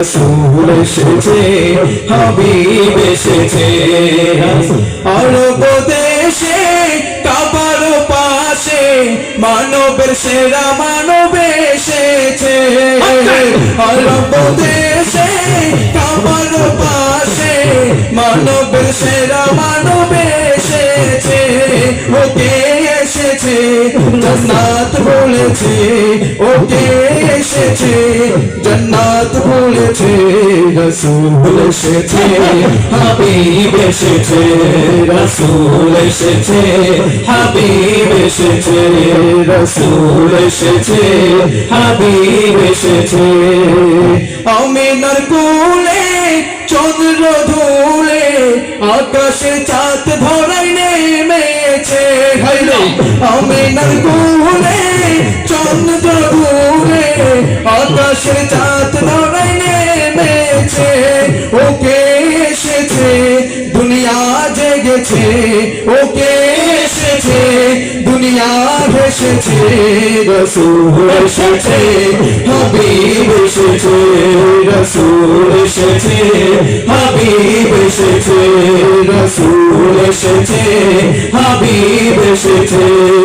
রসুল এসেছে, হাবিব এসেছে। অরব দেশে কাবার পাশে, মানবের সেরা মানব এসেছে। অরব দেশে কাবার পাশে, মানবের সেরা মানব এসেছে। ওকে এসেছে, জান্নাত বলেছে, ওকে এসেছে, জান্নাত বলেছে রসুল এসেছে হাবিব এসেছে রসুল এসেছে হাবিব এসেছে রসুল এসেছে হাবিব এসেছে। আমিনার কোলে চন্দ্র ধুলে আকাশে চাঁদ ধরাই নেমেছে। আমিনার কোলে চন্দ্র ধুলে আকাশে চাঁদ দুনিয়া জেগেছে, ওকে এসেছে, দুনিয়া ভেসেছে, রসুল এসেছে, হাবিব এসেছে, রসুল এসেছে, হাবিব এসেছে, রসুল এসেছে, হাবিব এসেছে।